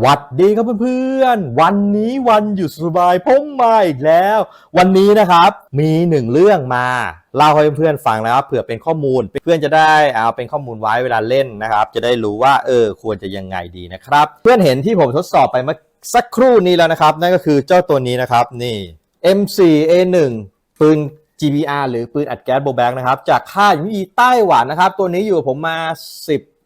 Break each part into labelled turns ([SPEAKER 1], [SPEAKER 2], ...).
[SPEAKER 1] หวัดดีครับเพื่อนๆ วันนี้วันหยุดสบายผมมาอีกแล้ว วันนี้นะครับมีหนึ่งเรื่องมาเล่าให้เพื่อนๆฟังนะครับเผื่อเป็นข้อมูลเพื่อนจะได้เอาเป็นข้อมูลไว้เวลาเล่นนะครับ จะได้รู้ว่าเออควรจะยังไงดีนะครับ เพื่อนเห็นที่ผมทดสอบไปเมื่อสักครู่นี้แล้วนะครับ นั่นก็คือเจ้าตัวนี้นะครับนี่ M4A1 ปืน GBR หรือปืนอัดแก๊สโบแบงนะครับจากค่ายอยู่ที่ไต้หวันนะครับ ตัวนี้อยู่กับผมมา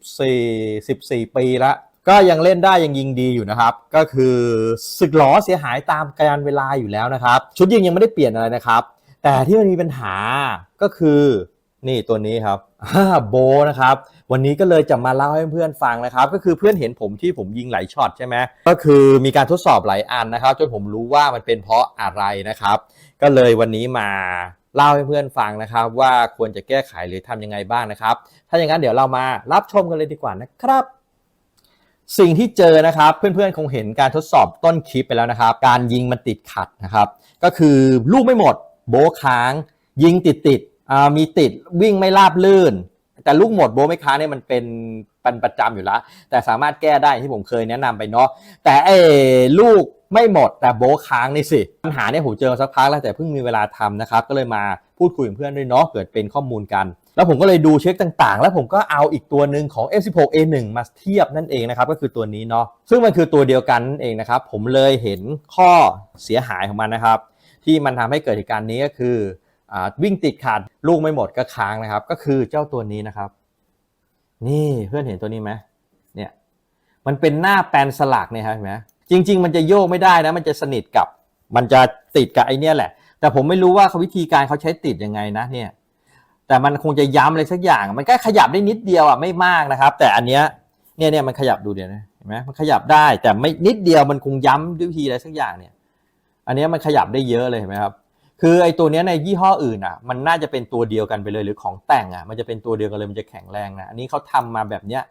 [SPEAKER 1] 14 14 ปีละ ก็ยังเล่นได้ยังยิงดีอยู่นะครับ ก็คือสึกหลอเสียหายตามการเวลาอยู่แล้วนะครับ ชุดยิงยังไม่ได้เปลี่ยนอะไรนะครับ แต่ที่มันมีปัญหาก็คือนี่ตัวนี้ครับอ่าโบนะครับ วันนี้ก็เลยจะมาเล่าให้เพื่อนฟังนะครับ ก็คือเพื่อนเห็นผมที่ผมยิงหลายช็อตใช่ไหมก็คือมีการทดสอบหลายอันนะครับ จนผมรู้ว่ามันเป็นเพราะอะไรนะครับ ก็เลยวันนี้มาเล่าให้เพื่อนฟังนะครับ ว่าควรจะแก้ไขหรือทำยังไงบ้างนะครับ ถ้าอย่างนั้นเดี๋ยวเรามารับชมกันเลยดีกว่านะครับ สิ่งที่เจอนะครับเพื่อนๆคงเห็นการทดสอบต้นคลิปไปแล้วนะครับ การยิงมันติดขัดนะครับ ก็คือลูกไม่หมด โบค้าง ยิงติดติดๆมีติดวิ่งไม่ราบลื่น แต่ลูกหมดโบไม่ค้างเนี่ยมันเป็นป็นประจำอยู่แล้ว แต่สามารถแก้ได้ที่ผมเคยแนะนำไปเนาะแต่ไอ้ลูกไม่หมดแต่โบค้างนี่สิปัญหาเนี่ยผมเจอสักพักแล้วแต่เพิ่งมีเวลาทำนะครับ ก็เลยมาพูดคุยกับเพื่อนด้วยเนาะเกิดเป็นข้อมูลกัน แล้วผมก็เลยดูเช็คต่างๆ แล้วผมก็เอาอีกตัวหนึ่งของ F16A1 มาเทียบนั่นเองนะครับก็คือตัวนี้เนาะซึ่งมันคือตัวเดียวกันนั่นเองนะครับผมเลยเห็นข้อเสียหายของมันนะครับ ที่มันทำให้เกิดเหตุการณ์นี้ก็คืออวิ่งติดขาดลูกไม่หมดก็ค้างนะครับ ก็คือเจ้าตัวนี้นะครับ นี่เพื่อนเห็นตัวนี้ไหมเนี่ยมันเป็นหน้าแปลนสลักเนี่ยครับเห็นไหมจริง ๆ มันจะโยกไม่ได้นะมันจะสนิทกับ มันจะติดกับไอเนี่ยแหละ แต่ผมไม่รู้ว่าเขาวิธีการเขาใช้ติดยังไงนะเนี่ย แต่มันคงจะย้ำอะไรสักอย่าง มันก็ขยับได้นิดเดียวอะไม่มากนะครับ แต่อันเนี้ยเนี่ยเนี่ยมันขยับดูเดี๋ยวนะเห็นไหมมันขยับได้แต่ไม่นิดเดียวมันคงย้ำด้วยวิธีอะไรสักอย่างเนี่ย อันเนี้ยมันขยับได้เยอะเลยเห็นไหมครับ คือไอ้ตัวเนี้ยในยี่ห้ออื่นอะ มันน่าจะเป็นตัวเดียวกันไปเลยหรือของแต่งอะ มันจะเป็นตัวเดียวกันเลยมันจะแข็งแรงนะอันนี้เขาทำมาแบบเนี้ย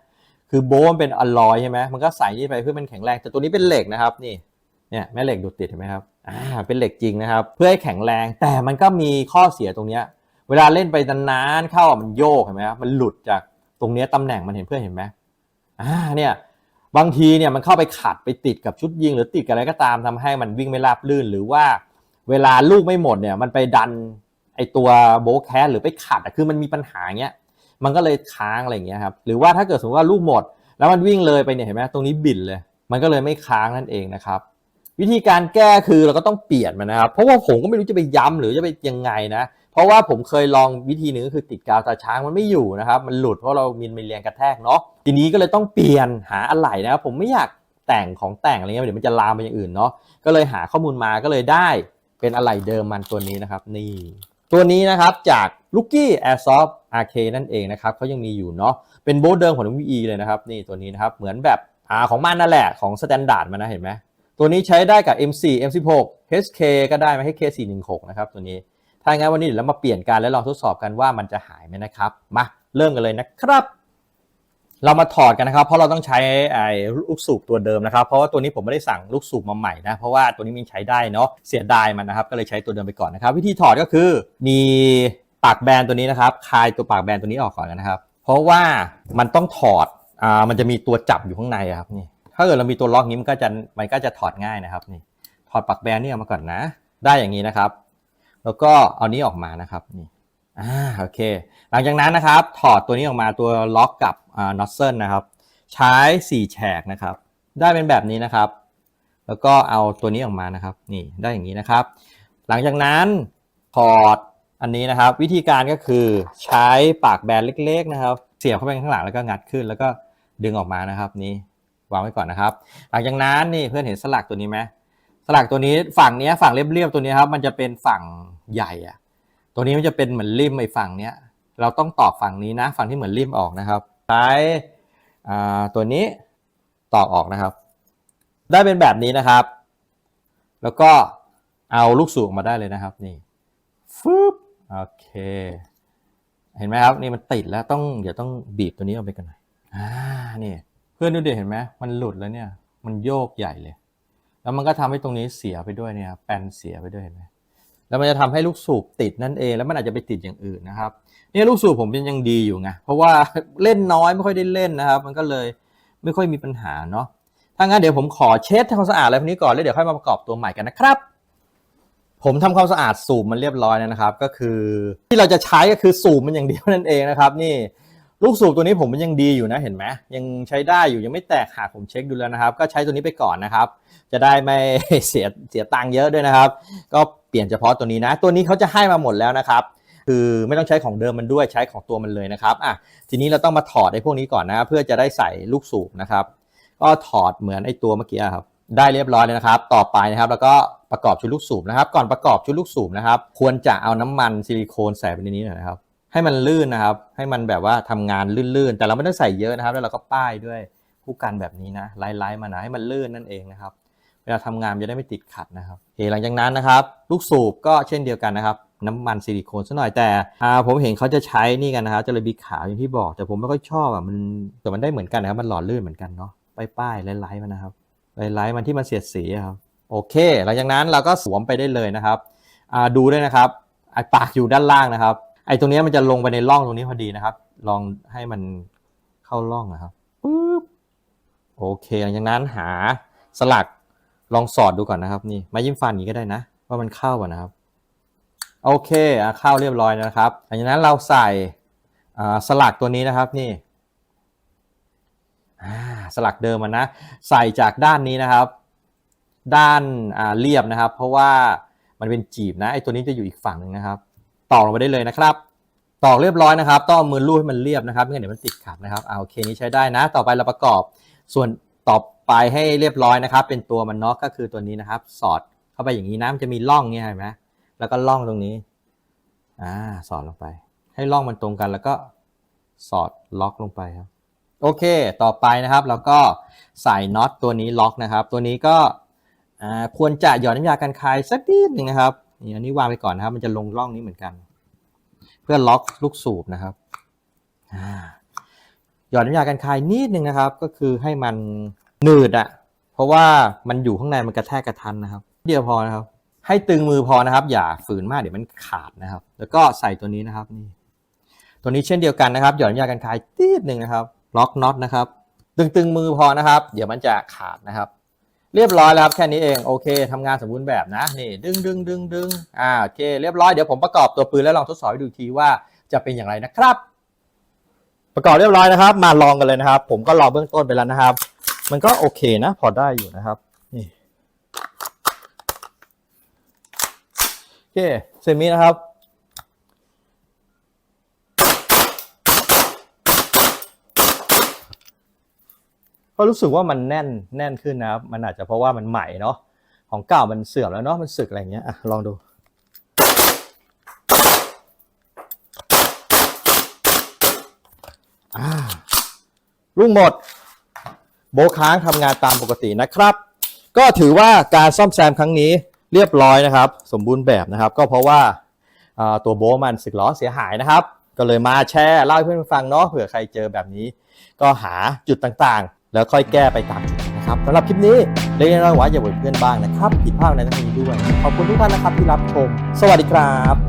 [SPEAKER 1] คือโบว์มันเป็นอลลอยใช่ไหมมันก็ใส่นี่ไปเพื่อมันแข็งแรง แต่ตัวนี้เป็นเหล็กนะครับนี่เนี่ยแม่เหล็กดูดติดเห็นไหมครับอ่าเป็นเหล็กจริงนะครับ เพื่อให้แข็งแรงแต่มันก็มีข้อเสียตรงเนี้ย เวลาเล่นไปนานๆเข้ามันโยกเห็นไหมครับมันหลุดจากตรงนี้ตำแหน่งมันเห็นเพื่อนเห็นไหมอ่าเนี่ยบางทีเนี่ยมันเข้าไปขัดไปติดกับชุดยิง หรือติดกับอะไรก็ตามทำให้มันวิ่งไม่ราบลื่น หรือว่าเวลาลูกไม่หมดเนี่ยมันไปดันไอตัวโบแคสหรือไปขัดอะคือมันมีปัญหาเงี้ยมันก็เลยค้างอะไรอย่างเงี้ยครับหรือว่าถ้าเกิดสมมติว่าลูกหมด แล้วมันวิ่งเลยไปเนี่ยเห็นไหมตรงนี้บิดเลย มันก็เลยไม่ค้างนั่นเองนะครับวิธีการแก้คือเราก็ต้องเปลี่ยนมันนะครับ เพราะว่าผมก็ไม่รู้จะไปย้ำหรือจะไปยังไงนะ เพราะว่าผมเคยลองวิธีหนึ่งก็คือติดกาวตาช้างมันไม่อยู่นะครับ มันหลุดเพราะเรามีมีแรงกระแทกเนาะทีนี้ก็เลยต้องเปลี่ยนหาอะไหล่นะครับผมไม่อยากแต่งของแต่งอะไรเงี้ยเดี๋ยวมันจะลามไปอย่างอื่นเนาะก็เลยหาข้อมูลมาก็เลยได้เป็นอะไหล่เดิมมันตัวนี้นะครับ นี่ ตัวนี้นะครับจาก l o o k i e Airsoft RK นั่นเองนะครับเขายังมีอยู่เนาะเป็นโบทเดิมของ VE เลยนะครับ นี่ตัวนี้นะครับเหมือนแบบอ่าของมันนั่นแหละของสแตนดาร์ดมันนะเห็นไหมตัวนี้ใช้ได้กับ M4 M16 HK ก็ได้ไหม HK416 นะครับตัวนี้ ถ้างั้นวันนี้เดี๋ยวเรามาเปลี่ยนกันแล้วลองทดสอบกันว่ามันจะหายไหมนะครับ มาเริ่มกันเลยนะครับ เรามาถอดกันนะครับ เพราะเราต้องใช้ไอ้ลูกสูบตัวเดิมนะครับ เพราะว่าตัวนี้ผมไม่ได้สั่งลูกสูบมาใหม่นะ เพราะว่าตัวนี้มันใช้ได้เนาะ เสียดายมันนะครับ ก็เลยใช้ตัวเดิมไปก่อนนะครับ วิธีถอดก็คือมีปากแบนตัวนี้นะครับ คลายตัวปากแบนตัวนี้ออกก่อนนะครับ เพราะว่ามันต้องถอด อ่า มันจะมีตัวจับอยู่ข้างในครับนี่ ถ้าเกิดเรามีตัวล็อกนี้มันก็จะ มันก็จะถอดง่ายนะครับนี่ ถอดปลักแบนนี่ออกมาก่อนนะ ได้อย่างนี้นะครับ แล้วก็เอานี้ออกมานะครับนี่อ่าโอเค หลังจากนั้นนะครับ ถอดตัวนี้ออกมาตัวล็อกกับอ่าน็อตเซิลนะครับ ใช้4แฉกนะครับ ได้เป็นแบบนี้นะครับ แล้วก็เอาตัวนี้ออกมานะครับ นี่ได้อย่างนี้นะครับ หลังจากนั้นถอดอันนี้นะครับ วิธีการก็คือใช้ปากแบนเล็ก ๆ นะครับ เสียบเข้าไปข้างหลังแล้วก็งัดขึ้น แล้วก็ดึงออกมานะครับ นี่วางไว้ก่อนนะครับ หลังจากนั้นนี่เพื่อนเห็นสลักตัวนี้ไหม สลักตัวนี้ฝั่งเนี้ยฝั่งเรียบๆตัวนี้ครับมันจะเป็นฝั่งใหญ่อะตัวนี้มันจะเป็นเหมือนริมไอ้ฝั่งเนี้ยเราต้องตอกฝั่งนี้นะ ฝั่งที่เหมือนริมออกนะครับใช้ตัวนี้ตอกออกนะครับ ได้เป็นแบบนี้นะครับ แล้วก็เอาลูกสูบออกมาได้เลยนะครับนี่ฟึบโอเค เห็นไหมครับนี่มันติดแล้วต้องเดี๋ยวต้องบีบตัวนี้ออกไปกันหน่อยอ่านี่เพื่อนดูดิเห็นไหมมันหลุดแล้วเนี่ย มันโยกใหญ่เลย แล้วมันก็ทำให้ตรงนี้เสียไปด้วยเนี่ยแปนเสียไปด้วยเห็นไหมแล้วมันจะทำให้ลูกสูบติดนั่นเอง แล้วมันอาจจะไปติดอย่างอื่นนะครับเนี่ยลูกสูบผมยังดีอยู่ไงเพราะว่าเล่นน้อยไม่ค่อยได้เล่นนะครับ มันก็เลยไม่ค่อยมีปัญหาเนาะถ้างั้นเดี๋ยวผมขอเช็ดทำความสะอาดอะไรพวกนี้ก่อนแล้วเดี๋ยวค่อยมาประกอบตัวใหม่กันนะครับ ผมทำความสะอาดสูบมันเรียบร้อยแล้วนะครับ ก็คือที่เราจะใช้ก็คือสูบมันอย่างเดียวนั่นเองนะครับ นี่ ลูกสูบตัวนี้ผมมันยังดีอยู่นะเห็นไหมยังใช้ได้อยู่ยังไม่แตกหักผมเช็คดูแล้วนะครับ ก็ใช้ตัวนี้ไปก่อนนะครับ จะได้ไม่เสียเสียตังค์เยอะด้วยนะครับ ก็เปลี่ยนเฉพาะตัวนี้นะ ตัวนี้เขาจะให้มาหมดแล้วนะครับ คือไม่ต้องใช้ของเดิมมันด้วยใช้ของตัวมันเลยนะครับอะทีนี้เราต้องมาถอดไอ้พวกนี้ก่อนนะเพื่อจะได้ใส่ลูกสูบนะครับ ก็ถอดเหมือนไอ้ตัวเมื่อกี้ครับได้เรียบร้อยเลยนะครับ ต่อไปนะครับ แล้วก็ประกอบชุดลูกสูบนะครับ ก่อนประกอบชุดลูกสูบนะครับ ควรจะเอาน้ำมันซิลิโคนใส่ไปในนี้หน่อยนะครับ ให้มันลื่นนะครับ ให้มันแบบว่าทำงานลื่นๆ แต่เราไม่ต้องใส่เยอะนะครับ แล้วเราก็ป้ายด้วยผู้กันแบบนี้นะไล่ๆมานะให้มันลื่นนั่นเองนะครับ เวลาทำงานจะได้ไม่ติดขัดนะครับโอเหลังจากนั้นนะครับ ลูกสูบก็เช่นเดียวกันนะครับ น้ำมันซิลิโคนซะหน่อยแต่ผมเห็นเขาจะใช้นี่กันนะครับจะเลยบีขาวอย่างที่บอก แต่ผมไม่ค่อยชอบอะมันแต่มันได้เหมือนกันนะครับมันหล่อลื่นเหมือนกันเนาะป้ายๆไล่ๆมันนะครับไล่ๆมันที่มันเสียดสีครับโอเค หลังจากนั้นเราก็สวมไปได้เลยนะครับดูด้วยนะครับปากอยู่ด้านล่างนะครับ ไอ้ตรงเนี้ยมันจะลงไปในร่องตรงนี้พอดีนะครับ ลองให้มันเข้าร่องนะครับปึ๊บโอเคหลังจากนั้นหาสลักลองสอดดูก่อนนะครับ นี่ม้ยิ้มฟันอย่างนี้ก็ได้นะ ว่ามันเข้าก่อนะครับ โอเคอะเข้าเรียบร้อยนะครับหลังจากนั้นเราใส่สลักตัวนี้นะครับนี่สลักเดิมมันนะ ใส่จากด้านนี้นะครับ ด้านเรียบนะครับ เพราะว่ามันเป็นจีบนะไอ้ตัวนี้จะอยู่อีกฝั่งหนึ่งนะครับ ตอกลงไปได้เลยนะครับ ตอกเรียบร้อยนะครับ ต้องเอามือลูบให้มันเรียบนะครับไม่งั้นเดี๋ยวมันติดขัดนะครับเอาโอเคนี้ใช้ได้นะ ต่อไปเราประกอบส่วนต่อไปให้เรียบร้อยนะครับ เป็นตัวมันเนาะก็คือตัวนี้นะครับ สอดเข้าไปอย่างนี้นะมันจะมีร่องเงี้ยเห็นไหมแล้วก็ร่องตรงนี้อ่าสอดลงไป ให้ร่องมันตรงกันแล้วก็สอดล็อกลงไปครับโอเค ต่อไปนะครับเราก็ใส่น็อตตัวนี้ล็อกนะครับ ตัวนี้ก็ควรจะหยอดน้ำยากันคายสักนิดหนึ่งนะครับ นี่อันนี้วางไปก่อนนะครับ มันจะลงร่องนี้เหมือนกัน เพื่อล็อกลูกสูบนะครับหยอดน้ำยากันคายนิดนึงนะครับ ก็คือให้มันหนืดอะเพราะว่ามันอยู่ข้างในมันกระแทกกระทันนะครับ เดียวพอนะครับ ให้ตึงมือพอนะครับ อย่าฝืนมากเดี๋ยวมันขาดนะครับ แล้วก็ใส่ตัวนี้นะครับนี่ตัวนี้เช่นเดียวกันนะครับ หยอนน้ำยากันคายนิดนึงนะครับ ล็อกน็อตนะครับ ตึงๆมือพอนะครับ เดี๋ยวมันจะขาดนะครับ เรียบร้อยแล้วครับแค่นี้เองโอเคทำงานสมบูรณ์แบบนะนี่ดึงดึงดึงดึงอ่าโอเคเรียบร้อยเดี๋ยวผมประกอบตัวปืนแล้วลองทดสอบให้ดูทีว่าจะเป็นอย่างไรนะครับ ประกอบเรียบร้อยนะครับ มาลองกันเลยนะครับ ผมก็ลองเบื้องต้นไปแล้วนะครับ มันก็โอเคนะ พอได้อยู่นะครับนี่โอเคเซมินะครับ ก็รู้สึกว่ามันแน่นแน่นขึ้นนะครับ มันอาจจะเพราะว่ามันใหม่เนาะของเก่ามันเสื่อมแล้วเนาะมันสึกอะไรเงี้ยอะลองดูอ่ารุ่งหมด โบค้างทำงานตามปกตินะครับ ก็ถือว่าการซ่อมแซมครั้งนี้เรียบร้อยนะครับ สมบูรณ์แบบนะครับ ก็เพราะว่าตัวโบมันสึกล้อเสียหายนะครับ ก็เลยมาแชร์เล่าให้เพื่อนฟังเนาะเผื่อใครเจอแบบนี้ ก็หาจุดต่างๆ แล้วค่อยแก้ไปตามจุดนะครับสำหรับคลิปนี้เล็กน้อยๆอย่าบ่นเพื่อนบ้างนะครับผิดพลาดในทั้งนี้ด้วย ขอบคุณทุกท่านนะครับที่รับชม สวัสดีครับ